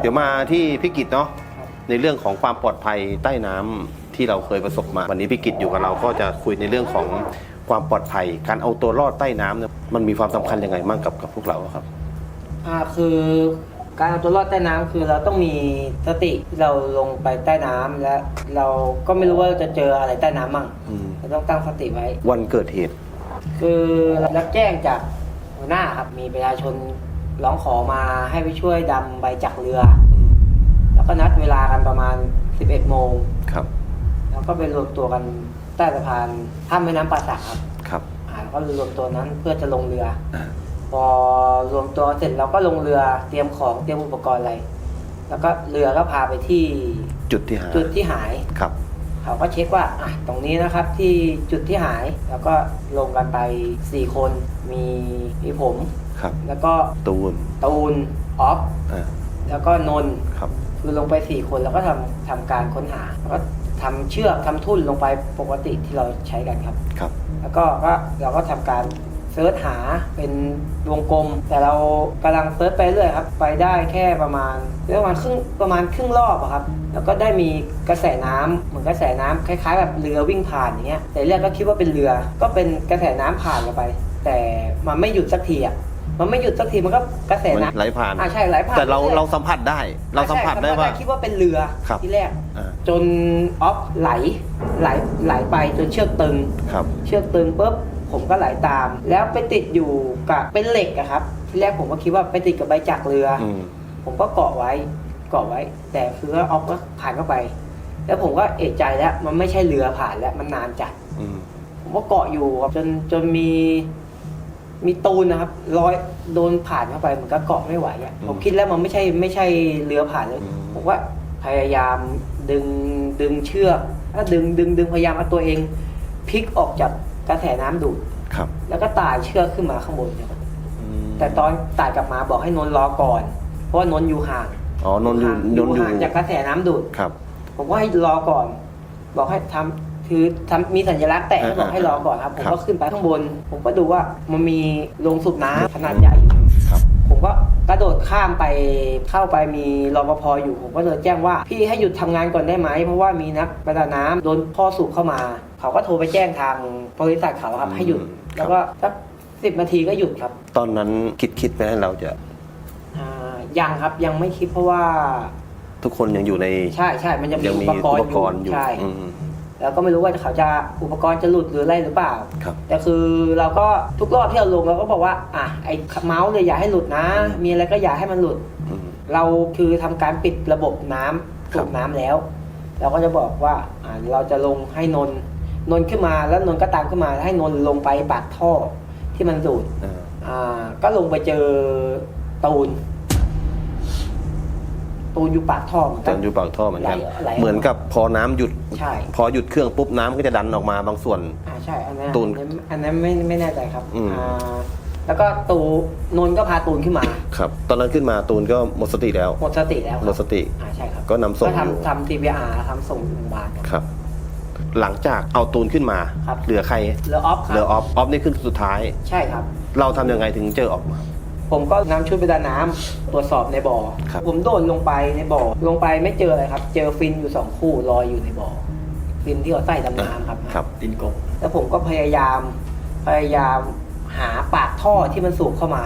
เดี๋ยวมาที่พิกิจเนาะในเรื่องของความปลอดภัยใต้น้ำที่เราเคยประสบมา วันนี้พิกิจอยู่กับเราก็จะคุยในเรื่องของความปลอดภัย การเอาตัวรอดใต้น้ำเนี่ยมันมีความสำคัญยังไงบ้างกับกับพวกเราครับ อ่าคือการเอาตัวรอดใต้น้ำคือเราต้องมีสติที่เราลงไปใต้น้ำและเราก็ไม่รู้ว่าจะเจออะไรใต้น้ำมั่งอืม เราต้องตั้งสติไว้ วันเกิดเหตุ คือรับแจ้งจากหัวหน้าครับมีประชาชนร้องขอมาให้ไปช่วยดำใบจากเรือ แล้วก็นัดเวลากันประมาณ 11 โมง ครับ แล้วก็ไปรวมตัวกันใต้สะพานข้ามแม่น้ำป่าสักครับครับ อ่าแล้วก็รวมตัวนั้นเพื่อจะลงเรือ อ่าพอ รวมตัวเสร็จเราก็ลงเรือเตรียมของเตรียมอุปกรณ์อะไร แล้วก็เรือก็พาไปที่จุดที่หาจุดที่หาย ครับ เขาก็เช็คว่าอะตรงนี้นะครับที่จุดที่หาย แล้วก็ลงกันไป 4 คนมีมีผม ครับ แล้วก็ตูนตูนออฟอ่าแล้วก็นนท์ครับคือลงไป 4 คนแล้วก็ทำทำการค้นหา แล้วก็ทำเชือกทำทุ่นลงไปปกติที่เราใช้กันครับ ครับ แล้วก็ก็เราก็ทำการ เซิร์ชหาเป็นวงกลม แต่เรากำลังเซิร์ชไปเรื่อยครับ ไปได้แค่ประมาณประมาณครึ่งประมาณครึ่งรอบอะครับ แล้วก็ได้มีกระแสน้ำเหมือนกระแสน้ำคล้ายๆ แบบเรือวิ่งผ่านอย่างเงี้ยแต่แรกก็คิดว่าเป็นเรือ ก็เป็นกระแสน้ำผ่านกันไป แต่มันไม่หยุดสักทีอะมันไม่หยุดสักทีมันก็กระแสมันน้ำไหลผ่านอ่าใช่ไหลผ่านแต่เราอยๆเราสัมผัสได้ เราสัมผัสได้ว่าใช่คิดว่าเป็นเรือครับที่แรกอ่าจนออฟไหลไหลไหลไปจนเชือกตึงครับเชือกตึงปุ๊บ ผมก็ไหลตาม แล้วไปติดอยู่กับเป็นเหล็กอะครับที่แรกผมก็คิดว่าไปติดกับใบจักรเรือ อืมผมก็เกาะไว้เกาะไว้ แต่คือว่าออฟก็ผ่านเข้าไป แล้วผมก็เอะใจแล้วมันไม่ใช่เรือผ่านแล้วมันนานจัด อืมผมก็เกาะอยู่ครับจนจนมีมีตูนนะครับร้อยโดนผ่านเข้าไปมันก็เกาะไม่ไหวอะผมคิดแล้วมันไม่ใช่ไม่ใช่เรือผ่านเลย ผมว่าพยายามดึงดึงเชือกแล้วดึงดึงดึงพยายามเอาตัวเองพลิกออกจาก กระแสน้ำดูดครับแล้วก็ตายเชือกขึ้นมาข้างบนเนี่ยครับอืมแต่ตอนตายกลับมาบอกให้นนท์รอก่อน เพราะว่านนท์อยู่ห่างอ๋อนนท์อยู่นนท์อยู่ห่างจากกระแสน้ำดูด ครับ ผมก็ให้รอก่อน บอกให้ทำคือทำมีสัญลักษณ์แตะอ่าบอกให้รอก่อนครับ ผมครับ ก็ขึ้นไปข้างบน ผมก็ดูว่ามันมีโรงสูบน้ำขนาดใหญ่อยู่ครับ ผมก็กระโดดข้ามไปเข้าไปมีรปภอยู่ ผมก็เลยแจ้งว่า พี่ให้หยุดทำงานก่อนได้ไหมเพราะว่ามีนักประดาน้ำโดนพ่อสูบเข้ามา เขาก็โทรไปแจ้งทางบริษัทเขาครับให้หยุดอืมแล้วก็สักสิบนาทีก็หยุดครับ ตอนนั้นคิดคิดไหมเราจะอ่ายังครับยังไม่คิดเพราะว่าทุกคนยังอยู่ในใช่ใช่มันยังมียังอุมีปกอุรปณ์กรณ์อยู่ใช่ อืม แล้วก็ไม่รู้ว่าเขาจะอุปกรณ์จะหลุดหรืออะไรหรือเปล่า ครับแต่คือเราก็ทุกรอบที่เราลงเราก็บอกว่า อะไอ้เมาส์เนี่ยอย่าให้หลุดนะ อืม มีอะไรก็อย่าให้มันหลุด อืม เราคือทำการปิดระบบน้ำครัสูบบน้ำแล้ว เราก็จะบอกว่าอ่าเราจะลงให้นนท์ นนท์ขึ้นมาแล้วนนท์ก็ตามขึ้นมาแล้วให้นนท์ลงไปปากท่อที่มันดูดอ่าอ่าก็ลงไปเจอตูน ตูนอยู่ปากท่อเหมือนตกัอนนอยู่ปากท่อเหมือนกัน ไหลไหลเหมือนกับพอน้ำหยุด ใช่ พอหยุดเครื่องปุ๊บน้ำก็จะดันออกมาบางส่วน อ่าใช่อันนั้นตูนอันนั้นอันนั้นไม่ไม่แน่ใจครับอืม อ่าแล้วก็ตูนนท์ก็พาตูนขึ้นมา ครับ ตอนนั้นขึ้นมาตูนก็หมดสติแล้วหมดสติแล้วคหมรับดสติ อ่าใช่ครับก็นำส่งก็อยู่ ทำทำ TBR ทำส่งโรงพยาบาลครับ ครับ หลังจากเอาตูนขึ้นมา ครับ เหลือใครเหลือออฟคเหลือรับออฟ ออฟนี่ขึ้นสุดท้าย ใช่ครับ เราทำยังไงถึงเจอออกมา ผมก็นำชุดประดาน้ำตรวจสอบในบ่อ ครับ ผมโดดลงไปในบ่อ ลงไปไม่เจออะไรครับ เจอฟินอยู่สองคู่ลอยอยู่ในบ่อ ฟินที่เขาใส่ดำน้ำครับ ครับฟินกบ แล้วผมก็พยายาม พยายามหาปากท่อที่มันสูบเข้ามา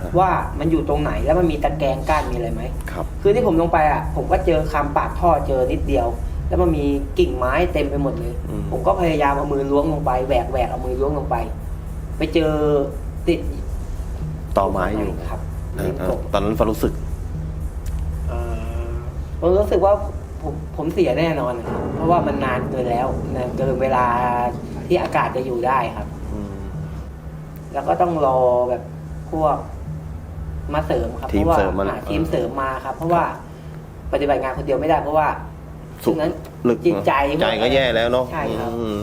ครับ ว่ามันอยู่ตรงไหนแล้วมันมีตะแกรงกั้นมีอะไรไหม ครับ คือที่ผมลงไปอะ ผมก็เจอคำปากท่อเจอนิดเดียว แล้วมันมีกิ่งไม้เต็มไปหมดเลย อืม ผมก็พยายามเอามือล้วงลงไปแหวกแหวกเอามือล้วงลงไป ไปเจอติดต่อไม้อยู่ครับอ่าลิ้นอ่ากบตอนนั้นความรู้สึก เอ่อผมรู้สึกว่าผมผมเสียแน่นอนครับเพราะว่ามันนานเกินแล้วนานเกินเวลาที่อากาศจะอยู่ได้ครับ อืม แล้วก็ต้องรอแบบพวกมาเสริมครับทีมเพราะว่าเสริมมาอ่าทีมเสริมมาครับ เพราะว่าปฏิบัติงานคนเดียวไม่ได้เพราะว่า สุขช่วงนั้นลึกจิตใจใจก็แย่แล้วเนาะใช่ครับ อืม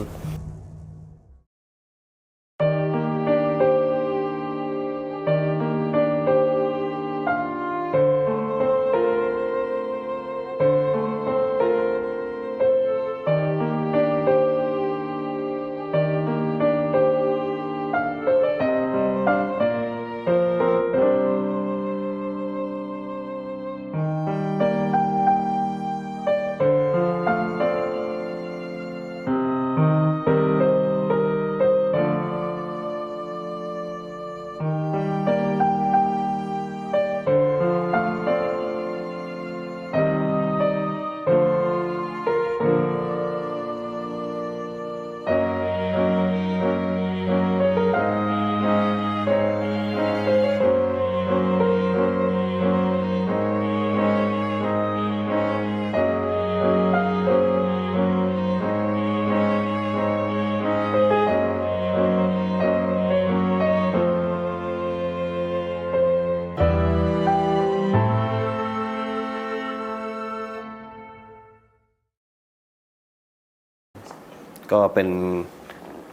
ก็เป็น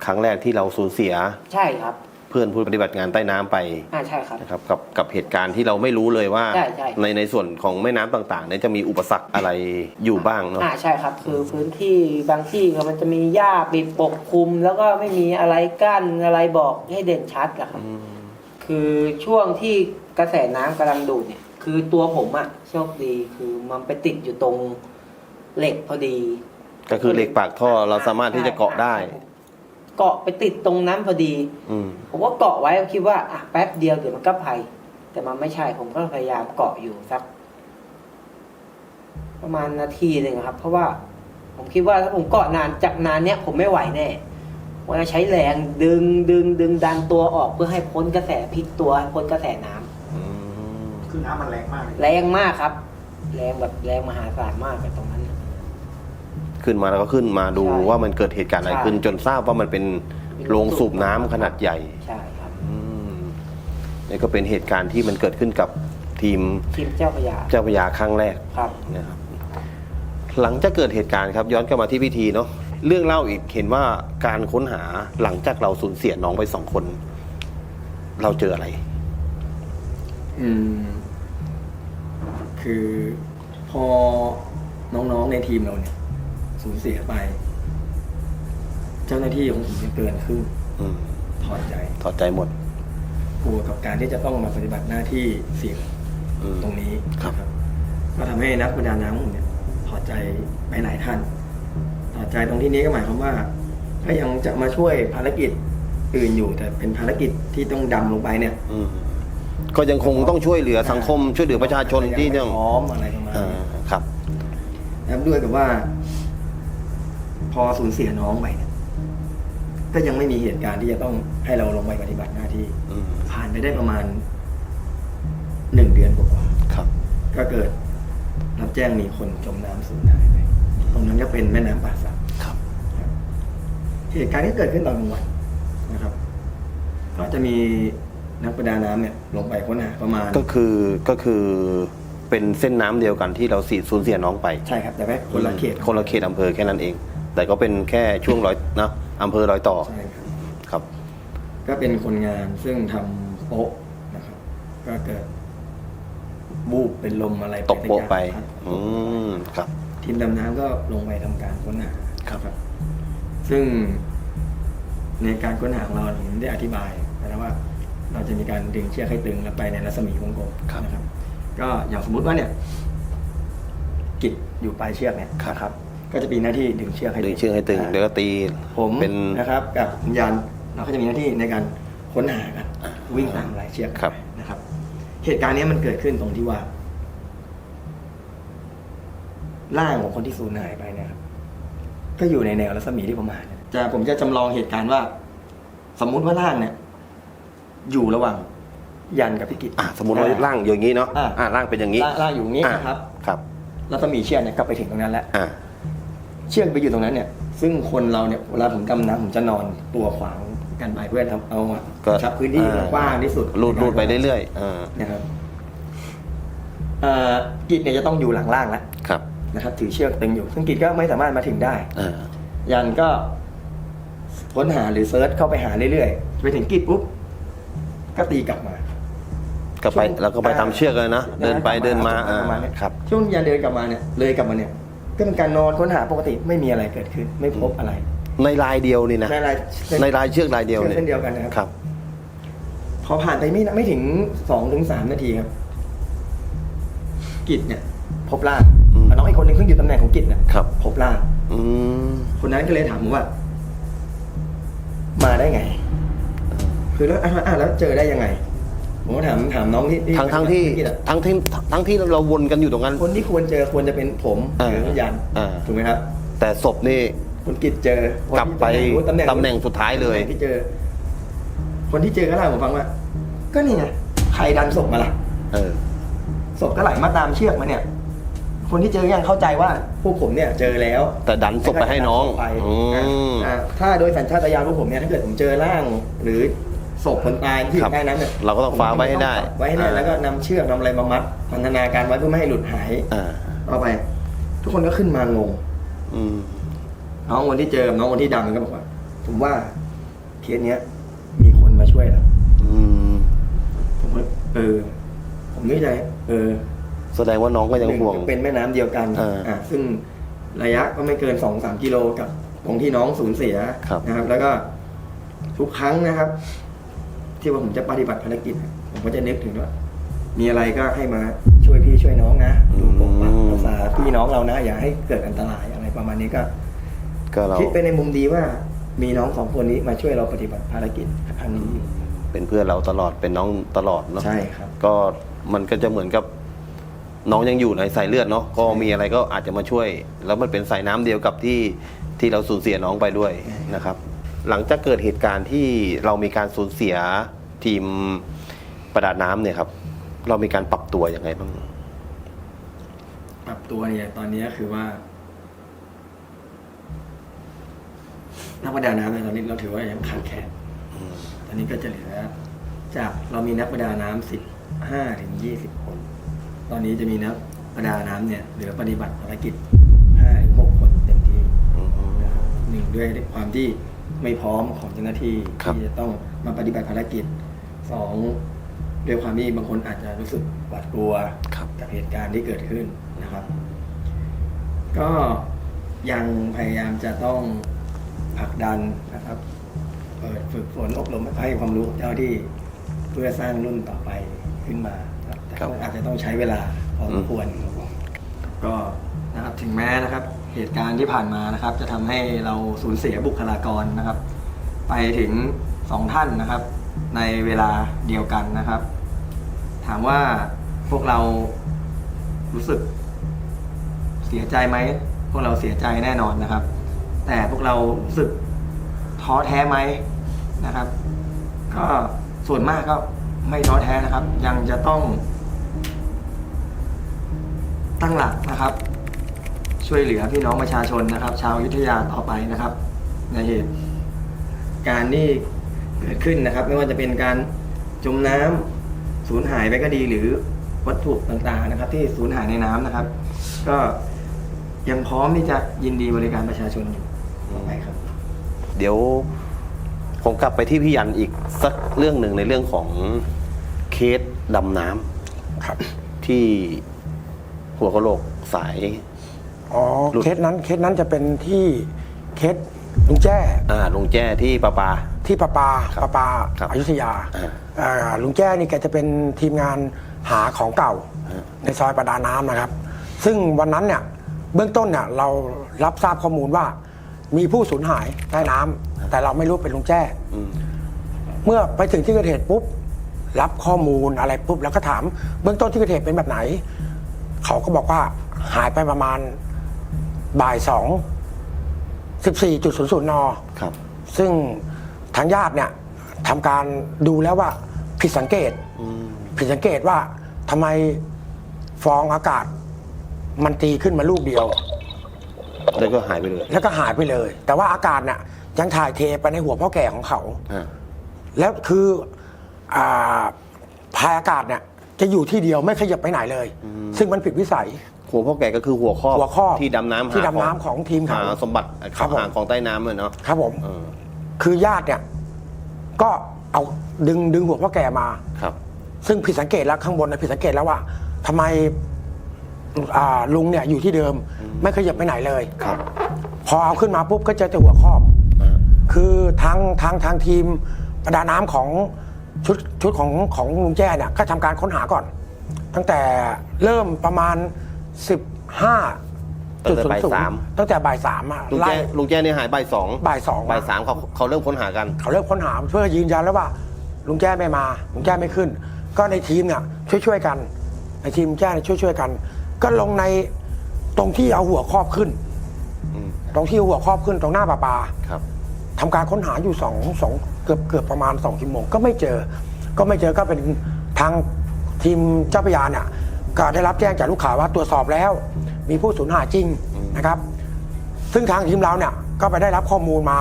ครั้งแรกที่เราสูญเสียใช่ครับ เพื่อนผู้ปฏิบัติงานใต้น้ำไปอ่าใช่ครับ นะครับกับกับเหตุการณ์ที่เราไม่รู้เลยว่าใช่ใช่ ในในส่วนของแม่น้ำต่างๆเนี่ยจะมีอุปสรรคอะไรอยู่บ้างเนาะ อ่าใช่ครับ คือพื้นที่บางที่มันจะมีหญ้าปิดปกคลุม แล้วก็ไม่มีอะไรกั้นอะไรบอกให้เด่นชัดอะครับอืมคือช่วงที่กระแสน้ำกำลังดูดเนี่ย คือตัวผมอะโชคดีคือมันไปติดอยู่ตรงเหล็กพอดี ก็คือเหล็กปากท่อเราสามารถที่จะเกาะได้ เกาะไปติดตรงนั้นพอดี อืม ผมก็เกาะไว้คิดว่าอะแป๊บเดียวเดี๋ยวมันก็ภัยแต่มันไม่ใช่ ผมก็พยายามเกาะอยู่สักประมาณนาทีหนึ่งครับ เพราะว่า ผมคิดว่าถ้าผมเกาะนานจากนานเนี้ยผมไม่ไหวแน่ว่าจะใช้แรงดึงดึงดึงดันตัวออกเพื่อให้พ้นกระแสพลิกตัวให้พ้นกระแสน้ำอืมคือน้ำมันแรงมากเลยแรงมากครับ แรงแบบแรงมหาศาลมากกับตรงนั้น ขึ้นมาแล้วก็ขึ้นมาดูใช่ว่ามันเกิดเหตุการณ์อะไรใช่ขึ้นจนทราบว่ามันเป็นโรงสูบน้ำขนาดใหญ่ใช่ครับ อืมนี่ก็เป็นเหตุการณ์ที่มันเกิดขึ้นกับทีมทีมเจ้าพระยาเจ้าพระยาครั้งแรก ครับ นะครับหลังจากเกิดเหตุการณ์ครับย้อนกลับมาที่พิธีเนาะเรื่องเล่าอีกเห็นว่าการค้นหาหลังจากเราสูญเสียน้องไปสองคน เราเจออะไร อืม คือพอน้องๆในทีมเราเนี่ย สูญเสียไป เจ้าหน้าที่ของผมจะเกินครึ่งอืมถอดใจ ถอดใจหมด กลัวกับการที่จะต้องมาปฏิบัติหน้าที่เสี่ยงอืม ตรงนี้ครับ นะก็ทำให้นักประดาน้ำของผมเนี่ยถอดใจไปหลายท่านถอดใจตรงที่นี้ก็หมายความว่าก็ยังจะมาช่วยภารกิจอื่นอยู่ แต่เป็นภารกิจที่ต้องดำลงไปเนี่ยอืมก็ยังคงต้องช่วยเหลือสังคมช่วยเหลือประชาชนที่ยัต้องไม่พร้อมอะไรประมาณอ่านี้ ครับ นะครับด้วยกับว่า พอสูญเสียน้องไปเนี่ยก็ยังไม่มีเหตุการณ์ที่จะต้องให้เราลงไปปฏิบัติหน้าที่ อืมผ่านไปได้ประมาณหนึ่งเดือนกว่าครับ ๆก็เกิด รับแจ้งมีคนจมน้ำสูญหายไปตรงนั้นก็เป็นแม่น้ำป่าสัก ครับเหตุการณ์ที่เกิดขึ้นตอนกลางวันนะครับ ก็จะมีนักประดาน้ำเนี่ยลงไปค้นหาประมาณก็คือก็คือเป็นเส้นน้ำเดียวกันที่เราสีสูญเสียน้องไป ใช่ครับ แต่แค่คนละเขตคนละเขตอำเภอแค่นั้นเอง แต่ก็เป็นแค่ช่วงร้อยนะอำเภอร้อยต่อใช่ครับ ครับ ก็เป็นคนงานซึ่งทำโป๊ะนะครับ ก็เกิดบูบเป็นลมอะไรตกโปะไปครับอืมครับ ทีมดำน้ำก็ลงไปทำการค้นหาครับซึ่งในการค้นหาของเราผมได้อธิบายนะว่า เราจะมีการดึงเชือกให้ตึงแล้วไปในรัศมีวงกลมครับนะครับ ก็อย่างสมมุติว่าเนี่ย กิจอยู่ปลายเชือกเนี่ยนะครับ ก็จะมีหน้าที่ดึงเชือกให้ดึงเชือกให้ตึงแล้วก็ตีผมเป็น นะครับกับวิญญาณเราก็จะมีหน้าที่ในการค้นหากันวิ่งตามลายเชือกครับ นะครับ เหตุการณ์เนี้ยมันเกิดขึ้นตรงที่ว่า ร่างของคนที่สูญหายไปเนะครับก็อยู่ในแนวรัศมีที่ผมหาเนี่ยจะผมจะจำลองเหตุการณ์ว่า สมมุติว่าร่างเนี่ย อยู่ระหว่างยันกับพิกิจ อะสมมติว่าร่างอย่างนี้เนาะอ่าอ่าร่างเป็นอย่างนี้ร่างร่างอยู่อย่างนี้อะนะครับ ครับรัศมีเชือกเนี่ยก็ไปถึงตรงนั้นแล้ว อ่า เชือกไปอยู่ตรงนั้นเนี่ย ซึ่งคนเราเนี่ยเวลาผมดำน้ำผมจะนอนตัวขวางกันไปเพื่อทำเอาอะก็ชับพื้นที่อ่ากว้างที่สุดรูดรูดไปเรื่อยๆอ่าๆนะครับเอ่อกิจเนี่ยจะต้องอยู่หลังล่างแล้วครับนะครับ ถือเชือกตึงอยู่ ซึ่งกิจก็ไม่สามารถมาถึงได้ อ่ายันก็ค้นหาหรือเซิร์ชเข้าไปหาเรื่อยๆไปถึงกิจปุ๊บก็ตีกลับมา ก็ไปช่วงแล้วก็ไปตามเชือกเลยนะเดินไปเดินมาอ่าประมาณเนี้ยครับ ช่วงยันเดินกลับมาเนี่ยเลยกลับมาเนี่ย ก็เป็นการนอนค้นหาปกติไม่มีอะไรเกิดขึ้น ไม่พบอะไร ในลายเดียวนี่นะในรายในลายเชือกลายเดียวเชือกเนี่ยเส้นเดียวกันนะครับครับ พอผ่านไปไม่ไม่ถึงสองถึงสามนาทีครับ กิจเนี่ย พบร่างอืมน้องอีกคนหนึงซึ่งอยู่ตำแหน่งของกิจเนี่ยครับพบร่างอืมคนนั้นก็เลยถามผมว่า มาได้ไง คือแล้วอะอะแล้วเจอได้ยังไง ผมก็ถามถามน้องที่ทั้งทั้งที่กิจอะทั้งที่ทั้งที่เราวนกันอยู่ตรงนั้น คนที่ควรเจอควรจะเป็นผมอ่าหรือยันอ่า ถูกไหมครับ แต่ศพนี่คุณกิจเจอกลับไปตำแหน่งตำแหน่งสุดท้ายเลยตำแหน่งที่เจอ คนที่เจอก็เล่าให้ผมฟังว่า ก็นี่ไงใครดันศพมาล่ะ เออ ศพก็ไหลมาตามเชือกมาเนี่ย คนที่เจอยังเข้าใจว่าพวกผมเนี่ยเจอแล้วแต่ดันศพไปให้น้องไปอืม อ่าถ้าโดยสัญชาตญาณพวกผมเนี่ยถ้าเกิดผมเจอร่าง หรือ ศพคนตายที่อครับยู่ใต้นั้นเนี่ยเราก็ต้องฟ้าไว้ให้ได้ไว้ให้ได้อ่า แล้วก็นำเชือกนำอะไรมามัดพันธนาการไว้เพื่อไม่ให้หลุดหายอ่าเอาไป ทุกคนก็ขึ้นมางงอืมน้องคนที่เจอกับน้องคนที่ดำก็บอกว่า ผมว่าเคสเนี้ย มีคนมาช่วยแล้วอืมผมก็เออ ผมนึกใจเออ แสดงว่าน้องก็ยังห่วงหนึ่เป็นแม่น้ำเดียวกันเอออะซึ่งระยะก็ไม่เกินสองสามกิโลกับตรงที่น้องสูญเสียครับ นะครับ แล้วก็ทุกครั้งนะครับ ที่ว่าผมจะปฏิบัติภารกิจ ผมก็จะนึกถึงว่า มีอะไรก็ให้มาช่วยพี่ช่วยน้องนะดูปกปักรักษาพี่น้องเรานะ อย่าให้เกิดอันตรายอะไรประมาณนี้ก็ก็เราคิดไปในมุมดีว่ามีน้องสองคนนี้มาช่วยเราปฏิบัติภารกิจครั้งนี้อยู่เป็นเพื่อนเราตลอดเป็นน้องตลอดเนาะใช่ครับ ก็มันก็จะเหมือนกับ น้องยังอยู่ในสายเลือดเนาะก็มีอะไรก็อาจจะมาช่วย แล้วมันเป็นสายน้ำเดียวกับที่ที่เราสูญเสียน้องไปด้วยนะครับ หลังจากเกิดเหตุการณ์ที่เรามีการสูญเสีย ทีมประดาน้ำเนี่ยครับ เรามีการปรับตัวยังไงบ้าง ปรับตัวเนี่ย ตอนนี้คือว่า นักประดาน้ำเนี่ยตอนนี้เราถือว่ายังขาดแคลนตอนนี้ก็จะเหลือ จากเรามีนักประดาน้ำสิบห้าถึงยี่สิบคน ตอนนี้จะมีนักประดาน้ำเนี่ยเหลือปฏิบัติภารกิจห้าถึงหกคนเต็มที่นะครับหนึ่งด้วยความที่ไม่พร้อมของเจ้าหน้าที่ครับที่จะต้องมาปฏิบัติภารกิจ สองด้วยความที่บางคนอาจจะรู้สึกหวาดกลัวครับกับเหตุการณ์ที่เกิดขึ้นนะครับ ก็ยังพยายามจะต้องผลักดันนะครับเปิดฝึกฝนอบรมให้ความรู้เจ้าที่เพื่อสร้างรุ่นต่อไปขึ้นมาครับแต่ครับก็อาจจะต้องใช้เวลาพอสมควรครับผมก็นะครับถึงแม้นะครับ เหตุการณ์ที่ผ่านมานะครับ จะทำให้เราสูญเสียบุคลากรนะครับ ไปถึงสองท่านนะครับ ในเวลาเดียวกันนะครับ ถามว่าพวกเรารู้สึกเสียใจไหม พวกเราเสียใจแน่นอนนะครับ แต่พวกเรารู้สึกท้อแท้ไหมนะครับ ก็ส่วนมากก็ไม่ท้อแท้นะครับ ยังจะต้อง ตั้งหลักนะครับ ช่วยเหลือพี่น้องประชาชนนะครับ ชาวยุทธยาต่อไปนะครับ ในเหตุการณ์ที่ เกิดขึ้นนะครับ ไม่ว่าจะเป็นการจมน้ำสูญหายไปก็ดีหรือวัตถุต่างๆนะครับ ที่สูญหายในน้ำนะครับ ก็ยังพร้อมที่จะยินดีบริการประชาชนอยู่ต่อไปครับ เดี๋ยวผมกลับไปที่พี่ยันอีกสักเรื่องหนึ่งในเรื่องของเคสดำน้ำครับ ที่หัวกะโหลกสายอ๋อหลุดเคสนั้นเคสนั้นจะเป็นที่เคสลุงแจ้อ่าลุงแจ้ที่ปาปา ที่ประปาครับประปาครับอยุธยาอ่าอ่าลุงแจ้นี่แกจะเป็นทีมงานหาของเก่าฮะในซอยประดาน้ำนะครับ ซึ่งวันนั้นเนี่ยเบื้องต้นเนี่ยเรารับทราบข้อมูลว่า มีผู้สูญหายใต้น้ำแต่เราไม่รู้เป็นลุงแจ้อืมเมื่อไปถึงที่เกิดเหตุปุ๊บ รับข้อมูลอะไรปุ๊บแล้วก็ถาม เบื้องต้นที่เกิดเหตุเป็นแบบไหน เขาก็บอกว่าหายไปประมาณบ่ายสองสิบสี่จุดศูนย์ศูนย์น ครับ ซึ่ง ทางญาติเนี่ยทำการดูแล้วว่าผิดสังเกตอืมผิดสังเกตว่าทำไมฟองอากาศ มันตีขึ้นมาลูกเดียว แล้วก็หายไปเลยแล้วก็หายไปเลย แต่ว่าอากาศเนี่ยยังถ่ายเทไปในหัวพ่อแก่ของเขา อ่าแล้วคืออาพายอากาศเนี่ยจะอยู่ที่เดียวไม่ขยับไปไหนเลย ซึ่งมันผิดวิสัย หัวพ่อแก่ก็คือหัวข้อหัวข้อที่ดำน้ำที่หาดำน้ำของทีมเขาหาสมบัติครับผม หาของใต้น้ำเลยเนาะครับผม เออ คือญาติเนี่ย ก็เอาดึงดึงหัวพ่อแก่มา ครับ ซึ่งผิดสังเกตแล้วข้างบนนะผิดสังเกตแล้วว่าทำไมอ่าลุงเนี่ยอยู่ที่เดิม ไม่ขยับไปไหนเลย ครับพอเอาขึ้นมาปุ๊บก็เจอแต่หัวครอบ อ่าคือทางทางทางทีมประดาน้ำของชุดชุดของของลุงแจ้เนี่ยก็ทำการค้นหาก่อน ตั้งแต่เริ่มประมาณ 15 ตั้งแต่บ่ายสามตั้งแต่บ่ายสามอะลุงไล่แจ้ลุงแจ้เนี่ยหายบ่ายสองบ่ายสองบ่ายสามเขาเขาเริ่มค้นหากัน เขาเริ่มค้นหาเพื่อยืนยันแล้วว่า ลุงแจ้ไม่มา ลุงแจ้ไม่ขึ้น ก็ในทีมเนี่ยช่วยช่วยๆกัน ในทีมแจ้เนี่ยช่วยช่วยๆกัน ก็ลงในตรงที่เอาหัวครอบขึ้น อืม ตรงที่เอาหัวครอบขึ้นตรงหน้าปลาปลาครับ ทำการค้นหาอยู่สองสองเกือบเกือบประมาณสองชั่วโมงก็ไม่เจอ ก็ไม่เจอก็เป็นทางทีมเจ้าพระยาเนี่ยก็ได้รับแจ้งจากลูกค้าว่าตรวจสอบแล้ว มีผู้สูญหายจริงนะครับ ซึ่งทางทีมเราเนี่ยก็ไปได้รับข้อมูลมา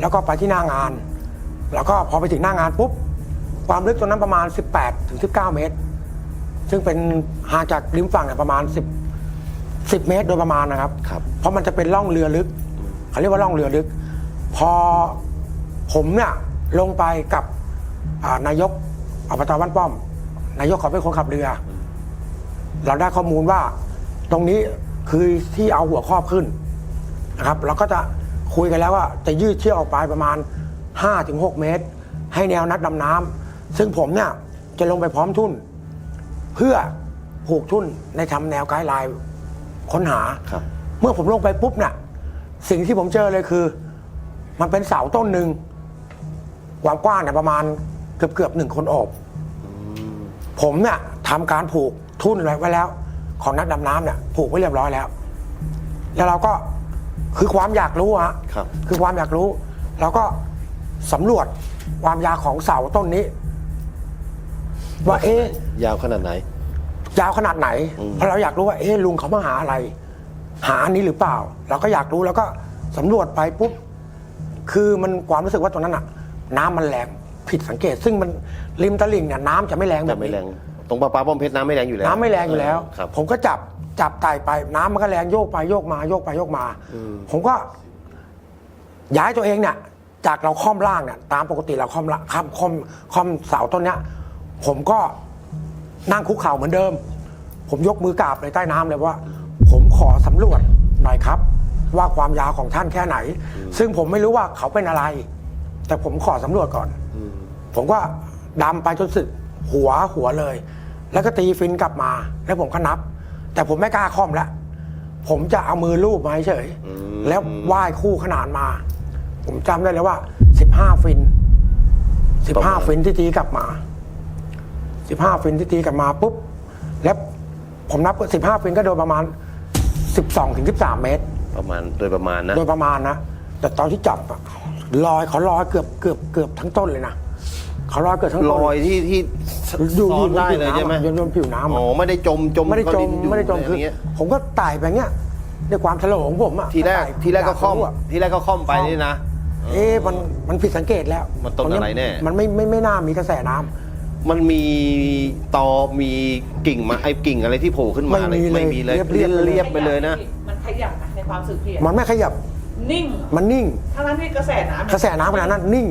แล้วก็ไปที่หน้างาน แล้วก็พอไปถึงหน้างานปุ๊บความลึกตรงนั้นประมาณ 18ถึง19 เมตร ซึ่งเป็นห่างจากริมฝั่งเนี่ยประมาณ 10 10 เมตรโดยประมาณนะครับ ครับ เพราะมันจะเป็นร่องเรือลึกเขาเรียกว่าล่องเรือลึก พอผมเนี่ยลงไปกับอ่านายกอบตบ้านป้อม นายกเขาเป็นคนขับเรือ เราได้ข้อมูลว่า ตรงนี้คือที่เอาหัวครอบขึ้นนะครับเราก็จะคุยกันแล้วว่าจะยืดเชือกออกไปประมาณ 5-6 เมตร ให้แนวนักดำน้ำซึ่งผมเนี่ยจะลงไปพร้อมทุ่น เพื่อผูกทุ่นในทำแนวไกด์ไลน์ค้นหา ครับ เมื่อผมลงไปปุ๊บเนี่ยสิ่งที่ผมเจอเลยคือ มันเป็นเสาต้นหนึ่งความกว้างเนี่ยประมาณเกือบเกือบๆหนึ่งคนโอบ ผมเนี่ยทำการผูกทุ่นไว้แล้ว ของนักดำน้ำเนี่ยผูกไว้เรียบร้อยแล้ว แล้วเราก็คือความอยากรู้ฮะครับ คือความอยากรู้เราก็สำรวจความยาวของเสาต้นนี้ ว่าเอ๊ะ ยาวขนาดไหน ยาวขนาดไหน อืม เพราะเราอยากรู้ว่าเอ๊ะลุงเขามาหาอะไร หาอันนี้หรือเปล่า เราก็อยากรู้แล้วก็สำรวจไปปุ๊บคือมันความรู้สึกว่าตรงนั้นอะน้ำมันแรงผิดสังเกต ซึ่งมันริมตลิ่งเนี่ยน้ำจะไม่แรงแบจะบไม่นี้แรง ตรงปลาปลาป้อมเพชรน้ำไม่แรงอยู่แล้วน้ำไม่แรงอยู่แล้ว ครับ ผมก็จับจับไต่ไป น้ำมันก็แรงโยกไปโยกมาโยกไปโยกมา อืม ผมก็ ย้ายตัวเองเนี่ย จากเราค่อมล่างเนี่ยตามปกติเราค่อมละค่อมค่อมค่อมเสาต้นเนี้ย ผมก็นั่งคุกเข่าเหมือนเดิม ผมยกมือกราบในใต้น้ำเลยว่า ผมขอสำรวจหน่อยครับ ว่าความยาวของท่านแค่ไหน ซึ่งผมไม่รู้ว่าเขาเป็นอะไร แต่ผมขอสำรวจก่อน อืม ผมก็ดำไปจนสุดหัวหัวเลย แล้วก็ตีฟินกลับมา แล้วผมก็นับ แต่ผมไม่กล้าค่อมแล้วผมจะเอามือลูบมาเฉยอืมแล้วว่ายคู่ขนานมา ผมจำได้เลยว่า15ฟิน15ฟินที่ตีกลับมา15ฟินที่ตีกลับมาปุ๊บแล้วผมนับ15ฟินก็โดยประมาณ12ถึง13เมตร ประมาณโดยประมาณนะโดยประมาณนะแต่ตอนที่จับอะลอยเขาลอยเกือบเกือบเกือบทั้งต้นเลยนะ เขาลอยเกือบทั้งรต้นอยที่ที่อยู่ซ้อนได้เลยใช่ไหมอยู่บนผิวน้ำอ๋ออะไม่ได้จมจมไม่ได้จมก้อนนยู่ไม่ได้จมะรคือย่างเงี้ยผมก็ไต่ไปเงี้ยด้วยความฉลองของผมอะทีแรกไต่ทีแรกก็ค่อมยารู้ะทีแรกก็ค่อมไปนี่นะเอ๊ะมันมันผิดสังเกตแล้ว มันต้นอะไรแน่ มันไม่ไม่ไม่น่ามีกระแสน้ำมันมีตอมีกิ่งมาไอ้กิ่งอะไรที่โผล่ขึ้นมาไม่มีเลยไม่มีเลยเรียบๆเลยเรียบไปเลยนะ มันขยับนะในความรู้สึกพี่อะมันไม่ขยับ นิ่ง มันนิ่งทั้งนั้นที่กระแสน้ำกระแสน้ำขนาดนั้นนิ่ง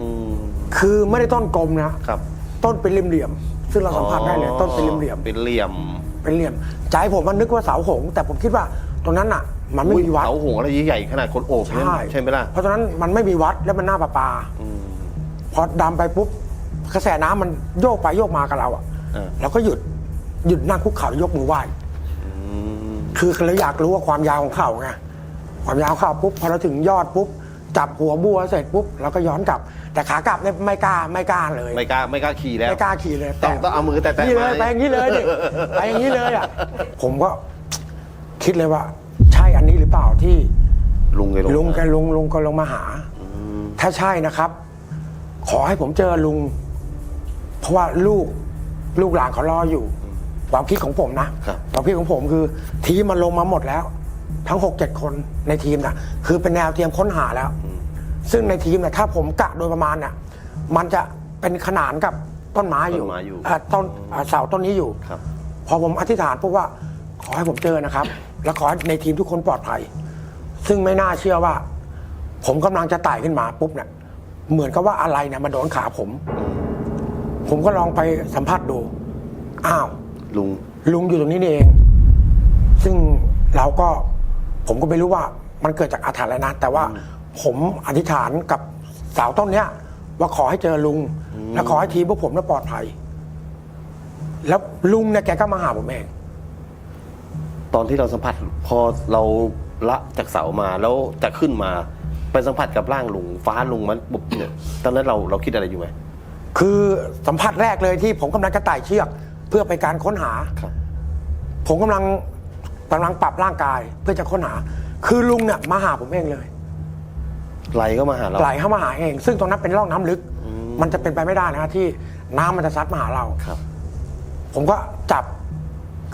อืม คือไม่ได้ต้นกลมนะ ครับต้นเป็นเหลี่ยมๆซึ่งเราสัมผัสได้เลยต้นเป็นเหลี่ยมเป็นเหลี่ยมๆเป็นเหลี่ยมใจผมมันนึกว่าเสาหงส์แต่ผมคิดว่าตรงนั้นอะ มันไม่มีวัด เสาหงอะไรใหญ่ๆขนาดคนโอบเนี่ยใช่ ใช่ไหมล่ะเพราะฉะนั้นมันไม่มีวัดและมันหน้าประปา อืม พอดำไปปุ๊บกระแสน้ำมันโยกไปโยกมากับเราอะอ่าเราก็หยุดหยุดนั่งคุกเข่ายกมือไหว้ อืมคือเราอยากรู้ว่าความยาวของเข่าไงความยาวของเข่าปุ๊บพอเราถึงยอดปุ๊บจับหัวบัวเสร็จปุ๊บเราก็ย้อนกลับ แต่ขากลับเนี่ยไม่กล้าไม่กล้าเลยไม่กล้าไม่กล้าขี่แล้วไม่กล้าขี่เลยต้องต้องเอามือแตะๆนี่เลยมาไปอย่างนี้เลยดิไปอย่างนี้เลยอะผมก็คิดเลยว่า ใช่อันนี้หรือเปล่าที่ลุงไงลุงแกลุงลุงก็ลงมาหาอืมถ้าใช่นะครับ ขอให้ผมเจอลุง เพราะว่าลูกลูกหลานเขารออยู่ความคิดของผมนะครับความคิดของผมคือ ทีมมันลงมาหมดแล้ว ทั้งหกเจ็ดคนในทีมนะคือเป็นแนวเตรียมค้นหาแล้ว ซึ่งในทีมเนี่ยถ้าผมกะโดยประมาณเนี่ยมันจะเป็นขนานกับต้นไม้อยู่ต้นไม้อยู่ เอ่อต้นเอ่อเสาต้นนี้อยู่ ครับ พอผมอธิษฐานพวกว่าขอให้ผมเจอนะครับ และขอให้ในทีมทุกคนปลอดภัย ซึ่งไม่น่าเชื่อว่า ผมกำลังจะไต่ขึ้นมาปุ๊บเนี่ยเหมือนกับว่าอะไรเนี่ยมาโดนขาผม ผมก็ลองไปสัมผัสดู อ้าว ลุง ลุงอยู่ตรงนี้นี่เอง ซึ่งเราก็ผมก็ไม่รู้ว่ามันเกิดจากอาถรรพ์อะไรนะ แต่ว่า ผมอธิษฐานกับสาวต้นเนี้ย ว่าขอให้เจอลุง และขอให้ทีมพวกผมเนี่ยปลอดภัย แล้วลุงเนี่ยแกก็มาหาผมเอง ตอนที่เราสัมผัสพอเราละจากเสามาแล้วจะขึ้นมาไปสัมผัสกับร่างลุงฟ้าลุงมันบุบเนี่ยตอนนั้นเราเราคิดอะไรอยู่ไหม คือสัมผัสแรกเลยที่ผมกำลังจะไต่เชือก เพื่อไปการค้นหา ครับ ผมกำลังกำลังปรับร่างกายเพื่อจะค้นหา คือลุงเนี่ยมาหาผมเองเลย ไหลก็มาหาเรา ไหลเข้ามาหาเอง ซึ่งตรงนั้นเป็นร่องน้ำลึกอืมมันจะเป็นไปไม่ได้นะที่น้ำมันจะซัดมาหาเราครับ ผมก็จับ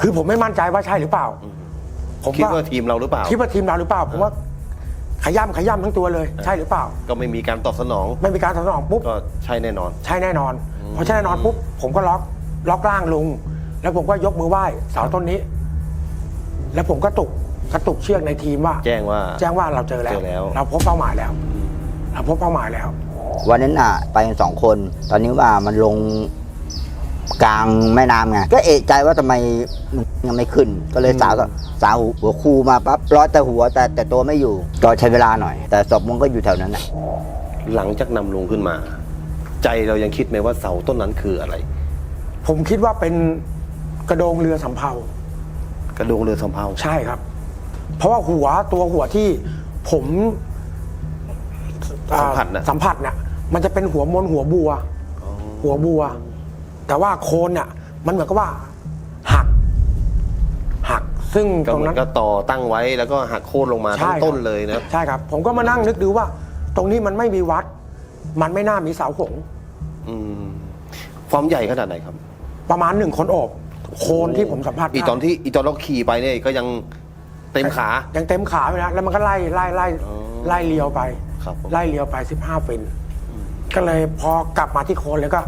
คือผมไม่มั่นใจว่าใช่หรือเปล่า ผมคิดก็ว่าทีมเราหรือเปล่า คิดว่าทีมเราหรือเปล่า ผมว่า ขย้ำขย้ำทั้งตัวเลย ใช่หรือเปล่า ก็ไม่มีการตอบสนอง ไม่มีการตอบสนองปุ๊บ ก็ใช่แน่นอน ใช่แน่นอนพอใช่แน่นอนปุ๊บผมก็ล็อกล็อกร่างลุง แล้วผมก็ยกมือไหว้เสาต้นนี้ แล้วผมก็ตุก กระตุกเชือกในทีมว่า แจ้งว่า แจ้งว่าเราเจอแล้ว เจอแล้ว เราพบเป้าหมายแล้ว เราพบเป้าหมายแล้ว วันนั้นอะ ไปกันสองคน ตอนนี้ว่ามันลงกลางแม่น้ำไงก็เอะใจว่าทำไมมันยังไม่ขึ้น ก็เลยสาวก็สาวหัวคูมาปั๊บร้อยแต่หัวแต่แต่ตัวไม่อยู่ก็ใช้เวลาหน่อย แต่ศพมันก็อยู่แถวนั้นแหละหลังจากนำลุงขึ้นมา ใจเรายังคิดไหมว่าเสาต้นนั้นคืออะไร ผมคิดว่าเป็นกระโดงเรือสำเภากระโดงเรือสำเภา ใช่ครับ เพราะว่าหัวตัวหัวที่ผมอ่าสัมผัสน่ะ สัมผัสเนี่ยมันจะเป็นหัวมนหัวบัว หัวบัว แต่ว่าโคนเนี่ยมันเหมือนกับว่า หัก หักซึ่งก็ตรงเหมือนั้นนก็ต่อตั้งไว้แล้วก็หักโค่นลงมาทั้งใช่ต้นเลยนะ ใช่ครับ ผมก็มานั่งนึกดูว่า ตรงนี้มันไม่มีวัด มันไม่น่ามีเสาหงส์อืมความใหญ่ขนาดไหนครับประมาณหนึ่งคนโอบ โคนที่ผมสัมผัสอีตอนที่อีตอนเราขี่ไปเนี่ยก็ยัง เต็มขา ยังเต็มขาไปนะแล้วมันก็ไล่ไล่ไล่อ๋อไล่เลียวไป ครับผม ไล่เลียวไปสิบห้าฟินก็เลยพอกลับมาที่โคนเลยก็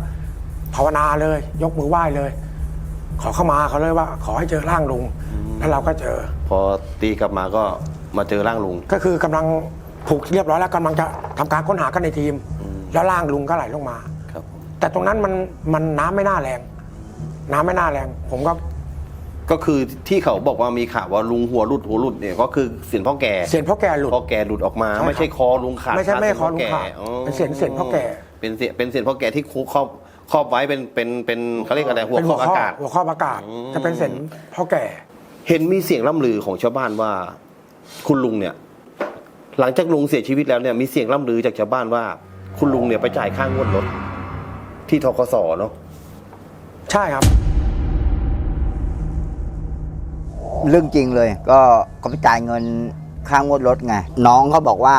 ภาวนาเลย ยกมือไหว้เลย ขอเข้ามาเขาเลยว่า ขอให้เจอร่างลุง แล้วเราก็เจอ พอตีกลับมาก็มาเจอร่างลุง ก็คือกำลังผูกเรียบร้อยแล้วกำลังจะทำการค้นหากันในทีม แล้วร่างลุงก็ไหลลงมา ครับแต่ตรงนั้นมันมันน้ำไม่น่าแรง น้ำไม่น่าแรง ผมก็ ก็คือที่เขาบอกว่ามีข่าวว่าลุงหัวหลุดหัวหลุดเนี่ยก็คือเสียนพ่อแก่เสียนพ่อแก่หลุดพ่อแก่หลุดออกมาใช่ครับไม่ใช่คอลุงขาดไม่ใช่ไม่ใช่คอลุงเสียนพ่ขาดอ๋อเป็นเสียนเสียนพ่อแก่เป็นเสียนเป็นเสียนพ่อแก่ที่คุกครอบครอบไว้เป็นเป็นเป็นเขาเรียกอะไรหัวเป็นครอบอากาศหัวข้ออากาศอืมจะเป็นเสียนพ่อแก่ เห็นมีเสียงล่ำลือของชาวบ้านว่า คุณลุงเนี่ย หลังจากลุงเสียชีวิตแล้วเนี่ยมีเสียงล่ำลือจากชาวบ้านว่า คุณลุงเนี่ยไปจ่ายค่างวดรถที่ทกสเนาะใช่ครับ เรื่องจริงเลย ก็เขาไปจ่ายเงินค่างวดรถไง น้องเขาบอกว่า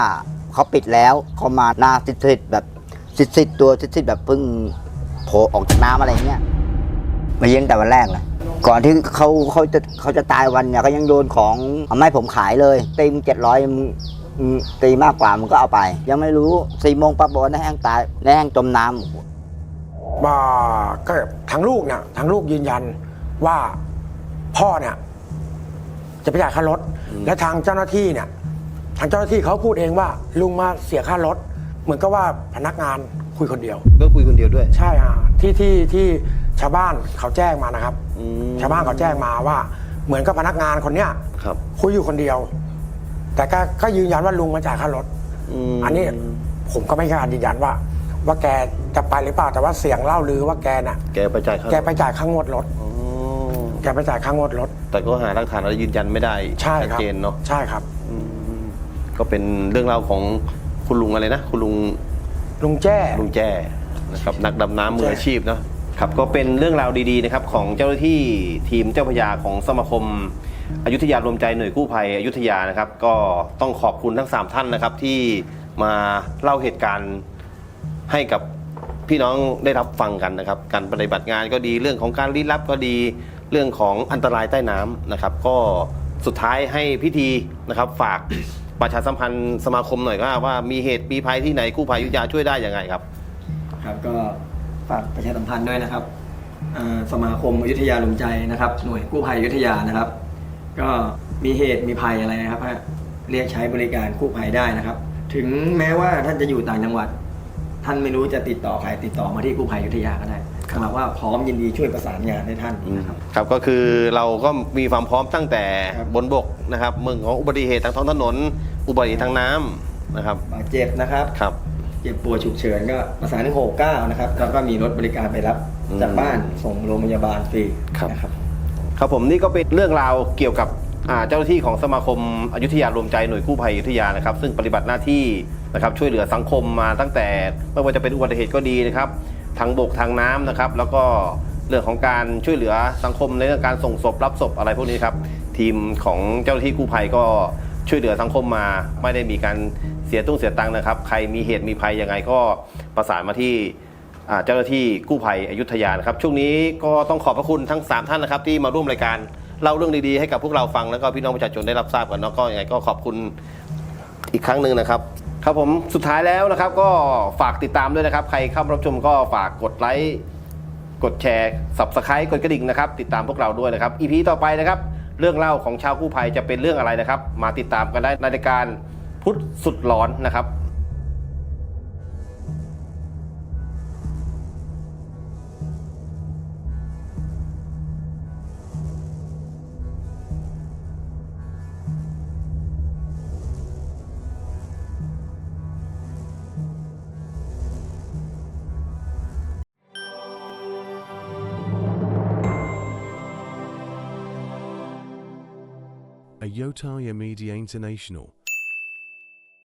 เขาปิดแล้วเขามาหน้าซิดๆแบบซิดๆตัวซิดๆแบบเพิ่งโผล่ออกจากน้ำอะไรเงี้ยมาเยี่ยงแต่วันแรกเลยก่อนที่เขาเขาจะเขาจะตายวันเนี่ยก็ยังโดนของเอาไม่ผมขายเลยตีมเจ็ดร้อยตีมากกว่ามันก็เอาไป ยังไม่รู้สี่โมงปั๊บบอกว่าในแห้งตายแห้งจมน้ำว่าก็ทางลูกเนี่ยทางลูกยืนยันว่าพ่อเนี่ย จะไปจ่ายค่ารถ และทางเจ้าหน้าที่เนี่ย ทางเจ้าหน้าที่เขาพูดเองว่า ลุงมาเสียค่ารถ เหมือนกับว่าพนักงานคุยคนเดียว ก็คุยคนเดียวด้วย ใช่อะที่ที่ที่ชาวบ้านเขาแจ้งมานะครับ อืม ชาวบ้านเขาแจ้งมาว่า เหมือนกับพนักงานคนเนี้ยครับ คุยอยู่คนเดียว แต่ก็ก็ยืนยันว่าลุงมาจ่ายค่ารถมอันนี้ผมก็ไม่กล้ายืนยันว่า ว่าแกจะไปหรือเปล่าแต่ว่าเสียงเล่าลือว่าแกน่ะแกไปจ่ายค่าแกไปจ่ายค่างวดรถอ๋ อแกไปจ่ายค่างวดรถ แต่ก็หาหลักฐานอะไรยืนยันไม่ได้ใช่ชัดครับเจนเนาะใช่ครับ อืมก็เป็นเรื่องราวของคุณลุงอะไรนะ คุณลุง ลุงแจ้ ลุงแจ้นะครับนักดำน้ำมืออาชีพเนาะครับก็เป็นเรื่องราวดีๆนะครับของเจ้าหน้าที่ทีมเจ้าพระยาของสมาคมอยุธยารวมใจหน่วยกู้ภัยอยุธยานะครับ ก็ต้องขอบคุณทั้ง 3 ท่านนะครับที่มาเล่าเหตุการณ์ให้กับพี่น้องได้รับฟังกันนะครับ การปฏิบัติงานก็ดีเรื่องของการลี้ลับก็ดี เรื่องของอันตรายใต้น้ำนะครับ ก็สุดท้ายให้พิธีนะครับ ฝากประชาสัมพันธ์สมาคมหน่อยก็ว่ามีเหตุมีภัยที่ไหนกู้ภัยอยุธยาช่วยได้ยังไงครับ ครับก็ฝากประชาสัมพันธ์ด้วยนะครับอ่าสมาคมอยุธยาลมใจนะครับ หน่วยกู้ภัยอยุธยานะครับ ก็มีเหตุมีภัยอะไรนะครับฮะเรียกใช้บริการกู้ภัยได้นะครับ ถึงแม้ว่าท่านจะอยู่ต่างจังหวัด ท่านไม่รู้จะติดต่อใครติดต่อมาที่กู้ภัยอยุธยาก็ได้สำหรับว่าพร้อมยินดีช่วยประสานงานให้ท่านนะครับ ครับก็คือเราก็มีความพร้อมตั้งแต่ครับบนบกนะครับเมืองของอุบัติเหตุทางท้องถนน อุบัติเหตุทางน้ำนะครับบาดเจ็บนะครับครับเจ็บป่วยฉุกเฉินก็ประสานที่69นะครับแล้วก็มีรถบริการไปรับอืมจากบ้านส่งโรงพยาบาลฟรีครับนะครับ ครับผมนี่ก็เป็นเรื่องราวเกี่ยวกับ อ่าเจ้าหน้าที่ของสมาคมอยุธยารวมใจหน่วยกู้ภัยอยุธยานะครับ ซึ่งปฏิบัติหน้าที่นะครับช่วยเหลือสังคมมาตั้งแต่ไม่ว่าจะเป็นอุบัติเหตุก็ดีนะครับทางบกทางน้ำนะครับ แล้วก็เรื่องของการช่วยเหลือสังคมในเรื่องการส่งศพรับศพอะไรพวกนี้ครับทีมของเจ้าหน้าที่กู้ภัยก็ช่วยเหลือสังคมมา ไม่ได้มีการเสียตุ้งเสียตังค์นะครับ ใครมีเหตุมีภัยยังไงก็ประสานมาที่เจ้าหน้าที่กู้ภัยอยุธยานะครับช่วงนี้ก็ต้องขอบพระคุณทั้ง 3 ท่านนะครับที่มาร่วมรายการ เล่าเรื่องดีๆให้กับพวกเราฟังแล้วก็พี่น้องประชาชนได้รับทราบกันเนาะก็ยังไงก็ขอบคุณอีกครั้งหนึ่งนะครับ ครับผมสุดท้ายแล้วนะครับ ก็ฝากติดตามด้วยนะครับ ใครเข้ามารับชมก็ฝากกดไลค์กดแชร์ subscribe กดกระดิ่งนะครับ ติดตามพวกเราด้วยนะครับ EP ต่อไปนะครับ เรื่องเล่าของชาวกู้ภัยจะเป็นเรื่องอะไรนะครับ มาติดตามกันได้ในรายการพุทธสุดหลอนนะครับ Otaja Media International.